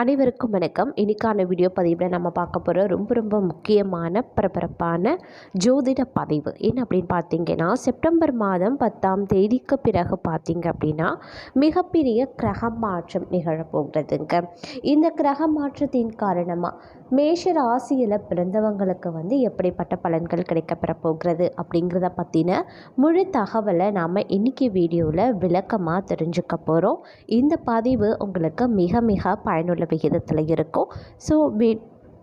அனைவருக்கும் வணக்கம். இன்றைக்கான வீடியோ பதிவில் நம்ம பார்க்க போகிற ரொம்ப ரொம்ப முக்கியமான பரபரப்பான ஜோதிட பதிவு. என்ன அப்படின்னு பார்த்தீங்கன்னா செப்டம்பர் மாதம் பத்தாம் தேதிக்கு பிறகு பார்த்தீங்க அப்படின்னா மிகப்பெரிய கிரக மாற்றம் நிகழப்போகிறதுங்க. இந்த கிரக மாற்றத்தின் காரணமாக மேஷ ராசியில் பிறந்தவங்களுக்கு வந்து எப்படிப்பட்ட பலன்கள் கிடைக்கப்பெற போகிறது அப்படிங்கிறத பற்றின முழு தகவலை நாம் இன்றைக்கி வீடியோவில் விளக்கமாக தெரிஞ்சுக்க போகிறோம் இந்த பதிவு உங்களுக்கு மிக மிக பயனுள்ள விகிதத்தில் இருக்கும். ஸோ வீ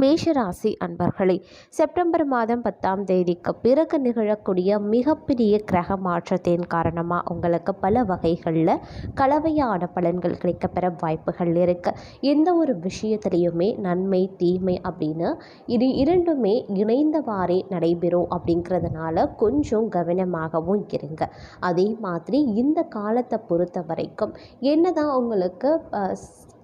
மேஷராசி அன்பர்களே செப்டம்பர் மாதம் பத்தாம் தேதிக்கு பிறகு நிகழக்கூடிய மிகப்பெரிய கிரக மாற்றத்தின் காரணமாக உங்களுக்கு பல வகைகளில் கலவையான பலன்கள் கிடைக்கப்பெற வாய்ப்புகள் இருக்குது எந்த ஒரு விஷயத்திலையுமே நன்மை தீமை அப்படின்னு இது இரண்டுமே இணைந்தவாறே நடைபெறும் அப்படிங்கிறதுனால கொஞ்சம் கவனமாகவும் இருங்க. அதே மாதிரி இந்த காலத்தை பொறுத்த வரைக்கும் என்னதான் உங்களுக்கு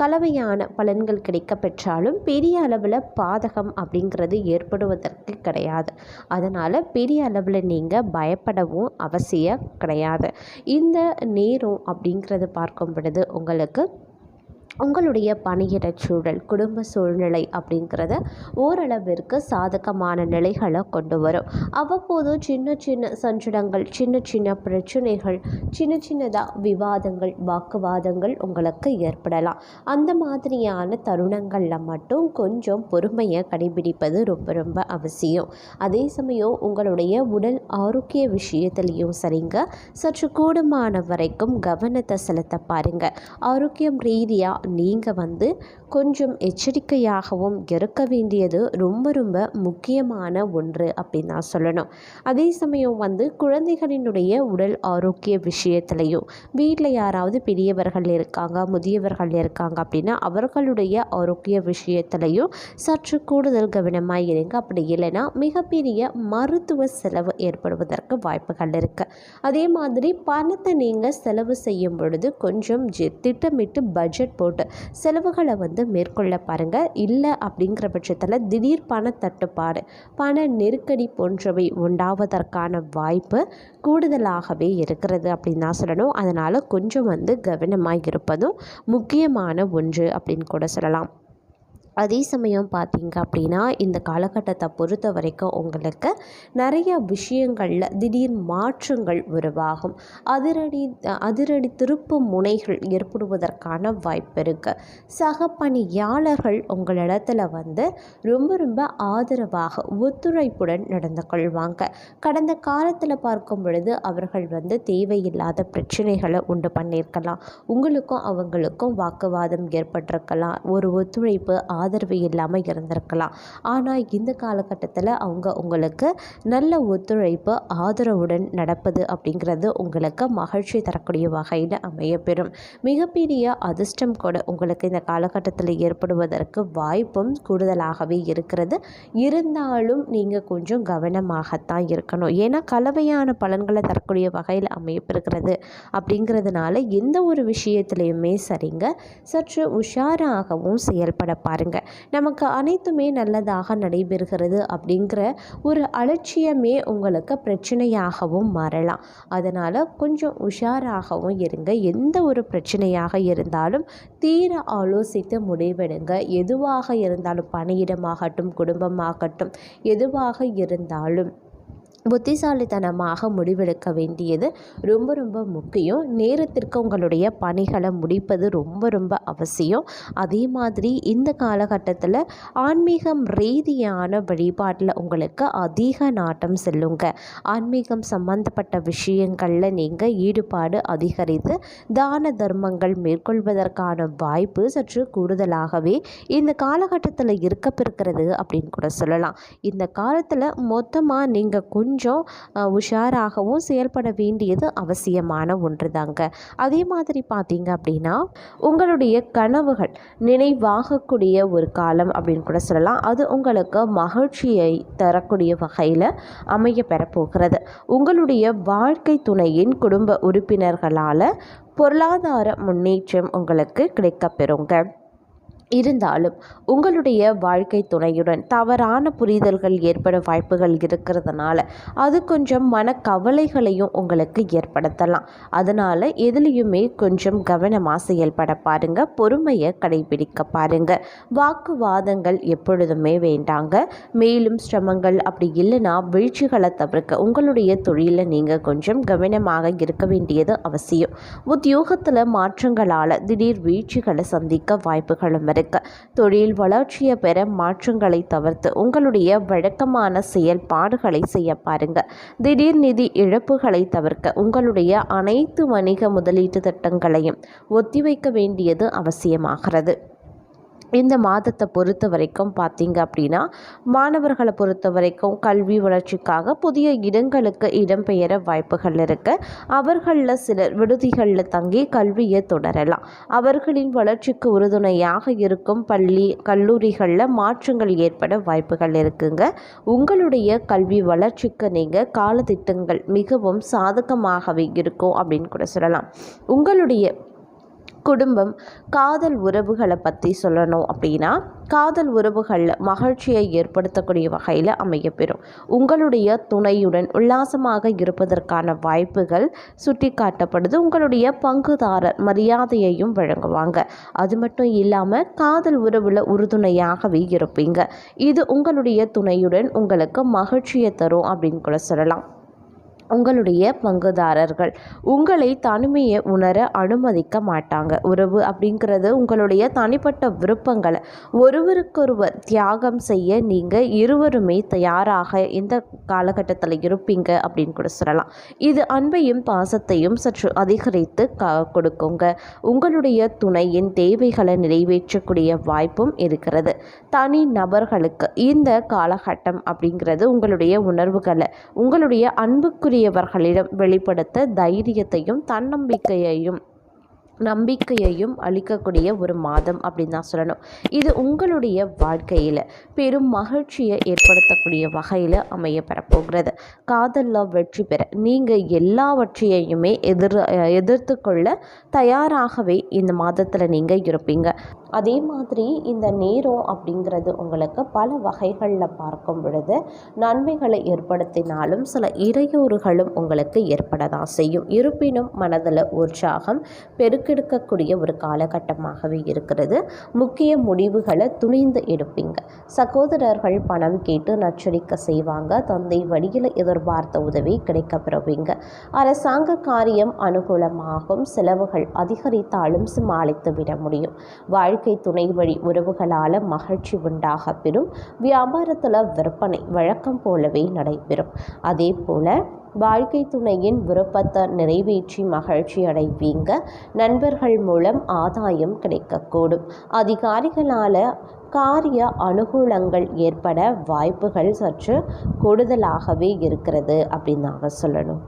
கலவையான பலன்கள் கிடைக்க பெற்றாலும் பெரிய அளவில் பாதகம் அப்படிங்கிறது ஏற்படுவதற்கு கிடையாது. அதனால் பெரிய அளவில் நீங்கள் பயப்படவும் அவசியம் கிடையாது. இந்த நேரம் அப்படிங்கிறது பார்க்கும் பொழுது உங்களுக்கு உங்களுடைய பணியிடச் சூழல் குடும்ப சூழ்நிலை அப்படிங்கிறத ஓரளவிற்கு சாதகமான நிலைகளை கொண்டு வரும். அவ்வப்போது சின்ன சின்ன சஞ்சலங்கள் சின்ன சின்ன பிரச்சனைகள் சின்ன சின்னதாக விவாதங்கள் வாக்குவாதங்கள் உங்களுக்கு ஏற்படலாம். அந்த மாதிரியான தருணங்களில் மட்டும் கொஞ்சம் பொறுமையை கடைபிடிப்பது ரொம்ப ரொம்ப அவசியம். அதே சமயம் உங்களுடைய உடல் ஆரோக்கிய விஷயத்திலையும் சரிங்க. சற்று கூடுமான வரைக்கும் கவனத்தை செலுத்த பாருங்க. ஆரோக்கியம் ரீதியாக நீங்கள் வந்து கொஞ்சம் எச்சரிக்கையாகவும் இருக்க வேண்டியது ரொம்ப ரொம்ப முக்கியமான ஒன்று அப்படின்னு நான் சொல்லணும். அதே சமயம் வந்து குழந்தைகளினுடைய உடல் ஆரோக்கிய விஷயத்துலையும் வீட்டில் யாராவது பெரியவர்கள் இருக்காங்க முதியவர்கள் இருக்காங்க அப்படின்னா அவர்களுடைய ஆரோக்கிய விஷயத்துலையும் சற்று கூடுதல் கவனமாக இருங்க. அப்படி இல்லைன்னா மிகப்பெரிய மருத்துவ செலவு ஏற்படுவதற்கு வாய்ப்புகள் இருக்குது அதே மாதிரி பணத்தை நீங்கள் செலவு செய்யும் பொழுது கொஞ்சம் திட்டமிட்டு பட்ஜெட் போட்டு செலவுகளை வந்து மேற்கொள்ள பாருங்கள் இல்லை அப்படிங்கிற பட்சத்தில் திடீர் பண தட்டுப்பாடு பண நெருக்கடி போன்றவை உண்டாவதற்கான வாய்ப்பு கூடுதலாகவே இருக்கிறது அப்படின்னு தான் சொல்லணும். அதனால் கொஞ்சம் வந்து கவனமாக இருப்பதும் முக்கியமான ஒன்று அப்படின்னு கூட சொல்லலாம். அதே சமயம் பார்த்தீங்க அப்படின்னா இந்த காலகட்டத்தை பொறுத்த வரைக்கும் உங்களுக்கு நிறைய விஷயங்களில் திடீர் மாற்றங்கள் உருவாகும். அதிரடி அதிரடி திருப்பு முனைகள் ஏற்படுவதற்கான வாய்ப்பு இருக்குது சக பணியாளர்கள் உங்களிடத்துல வந்து ரொம்ப ரொம்ப ஆதரவாக ஒத்துழைப்புடன் நடந்து கொள்வாங்க. கடந்த காலத்தில் பார்க்கும் பொழுது அவர்கள் வந்து தேவையில்லாத பிரச்சனைகளை உண்டு பண்ணியிருக்கலாம். உங்களுக்கும் அவங்களுக்கும் வாக்குவாதம் ஏற்பட்டிருக்கலாம். ஒரு ஒத்துழைப்பு ஆதரவு ஆதரவு இல்லாமல் இருந்திருக்கலாம். ஆனால் இந்த காலகட்டத்தில் அவங்க உங்களுக்கு நல்ல ஒத்துழைப்பு ஆதரவுடன் நடப்பது அப்படிங்கிறது உங்களுக்கு மகிழ்ச்சி தரக்கூடிய வகையில் அமையப்பெறும். மிகப்பெரிய அதிர்ஷ்டம் கூட உங்களுக்கு இந்த காலகட்டத்தில் ஏற்படுவதற்கு வாய்ப்பும் கூடுதலாகவே இருக்கிறது. இருந்தாலும் நீங்கள் கொஞ்சம் கவனமாகத்தான் இருக்கணும். ஏன்னா கலவையான பலன்களை தரக்கூடிய வகையில் அமையப்பெறுகிறது அப்படிங்கிறதுனால எந்த ஒரு விஷயத்துலையுமே சரிங்க. சற்று உஷாராகவும் செயல்பட நமக்கு அனைத்துமே நல்லதாக நடைபெறுகிறது அப்படிங்கிற ஒரு அலட்சியமே உங்களுக்கு பிரச்சனையாகவும் மாறலாம். அதனால் கொஞ்சம் உஷாராகவும் இருங்க. எந்த ஒரு பிரச்சனையாக இருந்தாலும் தீர ஆலோசித்து முடிவெடுங்க. எதுவாக இருந்தாலும் பணியிடமாகட்டும் குடும்பமாகட்டும் எதுவாக இருந்தாலும். புத்திசாலித்தனமாக முடிவெடுக்க வேண்டியது ரொம்ப ரொம்ப முக்கியம். நேரத்திற்கு உங்களுடைய பணிகளை முடிப்பது ரொம்ப ரொம்ப அவசியம். அதே மாதிரி இந்த காலகட்டத்தில் ஆன்மீகம் ரீதியான வழிபாட்டில் உங்களுக்கு அதிக நாட்டம் செல்லுங்க. ஆன்மீகம் சம்பந்தப்பட்ட விஷயங்களில் நீங்கள் ஈடுபாடு அதிகரித்து தான தர்மங்கள் மேற்கொள்வதற்கான வாய்ப்பு சற்று கூடுதலாகவே இந்த காலகட்டத்தில் இருக்கப்பெறுகிறது அப்படின்னு கூட சொல்லலாம். இந்த காலத்தில் மொத்தமாக நீங்கள் கொஞ்சம் கொஞ்சம் உஷாராகவும் செயல்பட வேண்டியது அவசியமான ஒன்று தாங்க அதே மாதிரி பார்த்தீங்க அப்படின்னா உங்களுடைய கனவுகள் நினைவாகக்கூடிய ஒரு காலம் அப்படின்னு கூட சொல்லலாம். அது உங்களுக்கு மகிழ்ச்சியை தரக்கூடிய வகையில் அமைய பெறப்போகிறது. உங்களுடைய வாழ்க்கை துணையின் குடும்ப உறுப்பினர்களால் பொருளாதார முன்னேற்றம் உங்களுக்கு கிடைக்கப்பெறுங்க. இருந்தாலும் உங்களுடைய வாழ்க்கை துணையுடன் தவறான புரிதல்கள் ஏற்பட வாய்ப்புகள் இருக்கிறதுனால அது கொஞ்சம் மனக்கவலைகளையும் உங்களுக்கு ஏற்படுத்தலாம். அதனால் எதுலேயுமே கொஞ்சம் கவனமாக செயல்பட பாருங்க. பொறுமையை கடைபிடிக்க பாருங்க. வாக்குவாதங்கள் எப்பொழுதுமே வேண்டாங்க. மேலும் சிரமங்கள் அப்படி இல்லைன்னா வீழ்ச்சிகளை தவிர்க்க உங்களுடைய தொழிலில் நீங்கள் கொஞ்சம் கவனமாக இருக்க வேண்டியது அவசியம். உத்தியோகத்தில் மாற்றங்களால் திடீர் வீழ்ச்சிகளை சந்திக்க வாய்ப்புகளும் தடுக்க. தொழில் வளர்ச்சியை பெற மாற்றங்களை தவிர்த்து உங்களுடைய வழக்கமான செயல்பாடுகளை செய்ய பாருங்க. திடீர் நிதி இழப்புகளை தவிர்க்க உங்களுடைய அனைத்து வணிக முதலீட்டு திட்டங்களையும் ஒத்திவைக்க வேண்டியது அவசியமாகிறது. இந்த மாதத்தை பொறுத்த வரைக்கும் பார்த்தீங்க அப்படின்னா மாணவர்களை பொறுத்த வரைக்கும் கல்வி வளர்ச்சிக்காக புதிய இடங்களுக்கு இடம்பெயர வாய்ப்புகள் இருக்கு. அவர்களில் சிலர் விடுதிகளில் தங்கி கல்வியை தொடரலாம். அவர்களின் வளர்ச்சிக்கு உறுதுணையாக இருக்கும் பள்ளி கல்லூரிகளில் மாற்றங்கள் ஏற்பட வாய்ப்புகள் இருக்குங்க. உங்களுடைய கல்வி வளர்ச்சிக்கு நீங்கள் காலத்திட்டங்கள் மிகவும் சாதகமாகவே இருக்கும் அப்படின்னு கூட சொல்லலாம். உங்களுடைய குடும்பம் காதல் உறவுகளை பற்றி சொல்லணும் அப்படின்னா காதல் உறவுகளில் மகிழ்ச்சியை ஏற்படுத்தக்கூடிய வகையில் அமையப்பெறும். உங்களுடைய துணையுடன் உல்லாசமாக இருப்பதற்கான வாய்ப்புகள் சுட்டி காட்டப்படுது உங்களுடைய பங்குதாரர் மரியாதையையும் வழங்குவாங்க. அது மட்டும் இல்லாமல் காதல் உறவில் உறுதுணையாகவே இருப்பீங்க. இது உங்களுடைய துணையுடன் உங்களுக்கு மகிழ்ச்சியை தரும் அப்படின்னு கூட சொல்லலாம். உங்களுடைய பங்குதாரர்கள். உங்களை தனிமையை உணர அனுமதிக்க மாட்டாங்க. உறவு அப்படிங்கிறது உங்களுடைய தனிப்பட்ட விருப்பங்களை. ஒருவருக்கொருவர் தியாகம் செய்ய நீங்கள் இருவருமே தயாராக இந்த காலகட்டத்தில் இருப்பீங்க அப்படின்னு கூட சொல்லலாம். இது அன்பையும் பாசத்தையும் சற்று அதிகரித்து க கொடுக்குங்க. உங்களுடைய துணையின் தேவைகளை நிறைவேற்றக்கூடிய வாய்ப்பும் இருக்கிறது. தனி நபர்களுக்கு இந்த காலகட்டம் அப்படிங்கிறது உங்களுடைய உணர்வுகளை உங்களுடைய அன்புக்குரிய அன்புக்குரியவர்களிடம் வெளிப்படுத்த தைரியத்தையும் தன்னம்பிக்கையையும் நம்பிக்கையையும் அளிக்கக்கூடிய ஒரு மாதம் அப்படின்னு தான் சொல்லணும். இது உங்களுடைய வாழ்க்கையில் பெரும் மகிழ்ச்சியை ஏற்படுத்தக்கூடிய வகையில் அமைய பெறப்போகிறது. காதலில் வெற்றி பெற நீங்கள் எல்லாவற்றையுமே எதிர் எதிர்த்து கொள்ள தயாராகவே இந்த மாதத்தில் நீங்கள் இருப்பீங்க. அதே மாதிரி இந்த நேரம் அப்படிங்கிறது உங்களுக்கு பல வகைகளில் பார்க்கும் பொழுது நன்மைகளை ஏற்படுத்தினாலும் சில இடையூறுகளும் உங்களுக்கு ஏற்பட தான் செய்யும். இருப்பினும் மனதில் உற்சாகம் பெருக்கெடுக்கக்கூடிய ஒரு காலகட்டமாகவே இருக்கிறது. முக்கிய முடிவுகளை துணிந்து எடுப்பீங்க. சகோதரர்கள் பணம் கேட்டு நச்சரிக்க செய்வாங்க. தந்தை வழியில் எதிர்பார்த்த உதவி கிடைக்க பெறுவீங்க அரசாங்க காரியம் அனுகூலமாகும். செலவுகள் அதிகரித்தாலும் சமாளித்து விட முடியும். வாழ்க்கை வாழ்க்கை துணை வழி உறவுகளால் மகிழ்ச்சி உண்டாக பெறும். வியாபாரத்தில் விற்பனை வழக்கம் போலவே நடைபெறும். அதே போல் வாழ்க்கை துணையின் விருப்பத்தை நிறைவேற்றி மகிழ்ச்சி அடைவீங்க. நண்பர்கள் மூலம் ஆதாயம் கிடைக்கக்கூடும். அதிகாரிகளால் காரிய அனுகூலங்கள் ஏற்பட வாய்ப்புகள் சற்று கூடுதலாகவே இருக்கிறது அப்படின்னு நாங்கள் சொல்லணும்.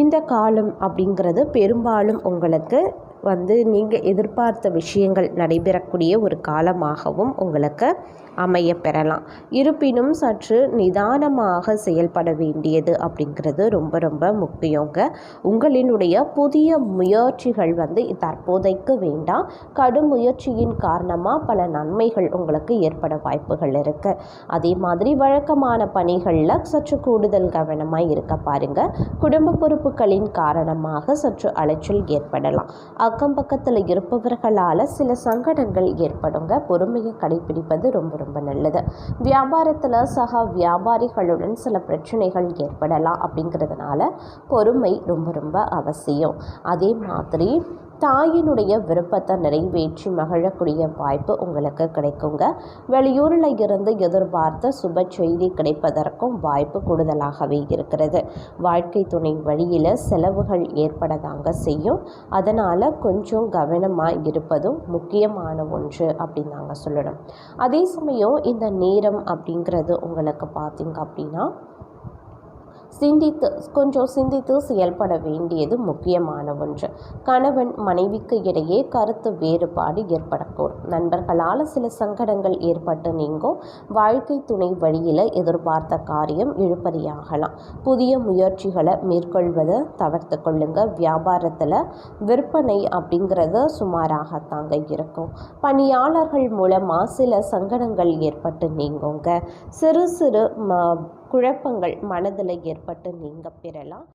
இந்த காலம் அப்படிங்கிறது பெரும்பாலும் உங்களுக்கு வந்து நீங்கள் எதிர்பார்த்த விஷயங்கள் நடைபெறக்கூடிய ஒரு காலமாகவும் உங்களுக்கு அமைய பெறலாம். இருப்பினும் சற்று நிதானமாக செயல்பட வேண்டியது அப்படிங்கிறது ரொம்ப ரொம்ப முக்கியங்க. உங்களினுடைய புதிய முயற்சிகள் வந்து தற்போதைக்கு வேண்டாம். கடும் முயற்சியின் காரணமாக பல நன்மைகள் உங்களுக்கு ஏற்பட வாய்ப்புகள் இருக்குது அதே மாதிரி வழக்கமான பணிகளில் சற்று கூடுதல் கவனமாக இருக்க பாருங்க. குடும்ப பொறுப்புகளின் காரணமாக சற்று அலைச்சல் ஏற்படலாம். அக்கம் பக்கத்தில் இருப்பவர்களால் சில சங்கடங்கள் ஏற்படுங்க. பொறுமையை கடைபிடிப்பது ரொம்ப ரொம்ப நல்லது. வியாபாரத்தில் சக வியாபாரிகளுடன் சில பிரச்சனைகள் ஏற்படலாம் அப்படிங்கிறதுனால பொறுமை ரொம்ப ரொம்ப அவசியம். அதே மாதிரி தாயினுடைய விருப்பத்தை நிறைவேற்றி மகிழக்கூடிய வாய்ப்பு உங்களுக்கு கிடைக்குங்க. வெளியூரில் இருந்து எதிர்பார்த்த சுப செய்தி கிடைப்பதற்கும் வாய்ப்பு கூடுதலாகவே இருக்கிறது. வாழ்க்கை துணை வழியில் செலவுகள் ஏற்படதாங்க செய்யும். அதனால் கொஞ்சம் கவனமாக இருப்பதும் முக்கியமான ஒன்று அப்படின்னு நாங்கள் சொல்லணும். அதே சமயம் இந்த நேரம் அப்படிங்கிறது உங்களுக்கு பார்த்தீங்க அப்படின்னா சிந்தித்து கொஞ்சம் சிந்தித்து செயல்பட வேண்டியது முக்கியமான ஒன்று. கணவன் மனைவிக்கு இடையே கருத்து வேறுபாடு ஏற்படக்கூடும். நண்பர்களால் சில சங்கடங்கள் ஏற்பட்டு நீங்கும். வாழ்க்கை துணை வழியில் எதிர்பார்த்த காரியம் இழுபறியாகலாம். புதிய முயற்சிகளை மேற்கொள்வதை தவிர்த்து கொள்ளுங்க. வியாபாரத்தில் விற்பனை அப்படிங்கிறது சுமாராகத்தாங்க இருக்கும். பணியாளர்கள் மூலமாக சில சங்கடங்கள் ஏற்பட்டு நீங்குங்க. சிறு சிறு ம குழப்பங்கள் மனதில் ஏற்பட்டு நீங்கள் பெறலாம்.